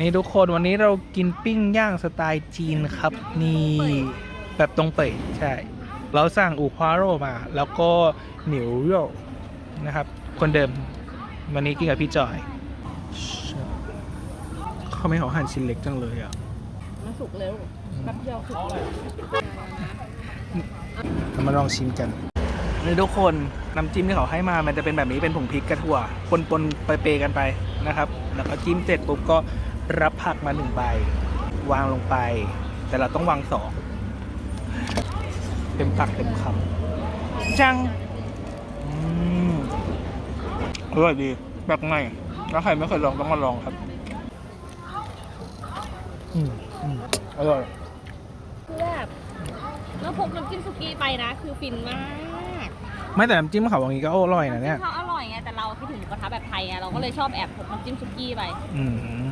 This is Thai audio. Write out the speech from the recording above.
นี่ทุกคนวันนี้เรากินปิ้งย่างสไตล์จีนครับ นี่แบบตรงเป่ยใช่ เราสั่งอูควาโรมา แล้วก็หนิวโยนะครับ คนเดิม วันนี้กินกับพี่จอยเขาไม่ขอหั่นชิ้นเล็กจังเลยอะมันสุกเร็วแป๊บเดียวสุกเลยเรามาลองชิมกันนี่ทุกคนน้ำจิ้มที่เขาให้มา มันจะเป็นแบบนี้เป็นผงพริกกระถั่วปนๆไปเปๆกันไปนะครับ แล้วก็จิ้มเสร็จปุ๊บก็ รับผักมาหนึ่งใบ วางลงไป แต่เราต้องวางสองเต็มปากเต็มคำจังอืมอร่อยดีแบบใหม่ถ้าใครไม่เคยลองต้องมาลองครับ อืมอืมอร่อยคือแบบแล้วพกน้ำจิ้มสุกี้ไปนะ คือฟินมาก ไม่แต่น้ำจิ้มเขาอย่างนี้ก็อร่อยนะเนี่ยเขาอร่อยไงแต่เราคิดถึงหมูกระทะแบบไทยไงเราก็เลยชอบแอบพกน้ำจิ้มสุกี้ไป อืม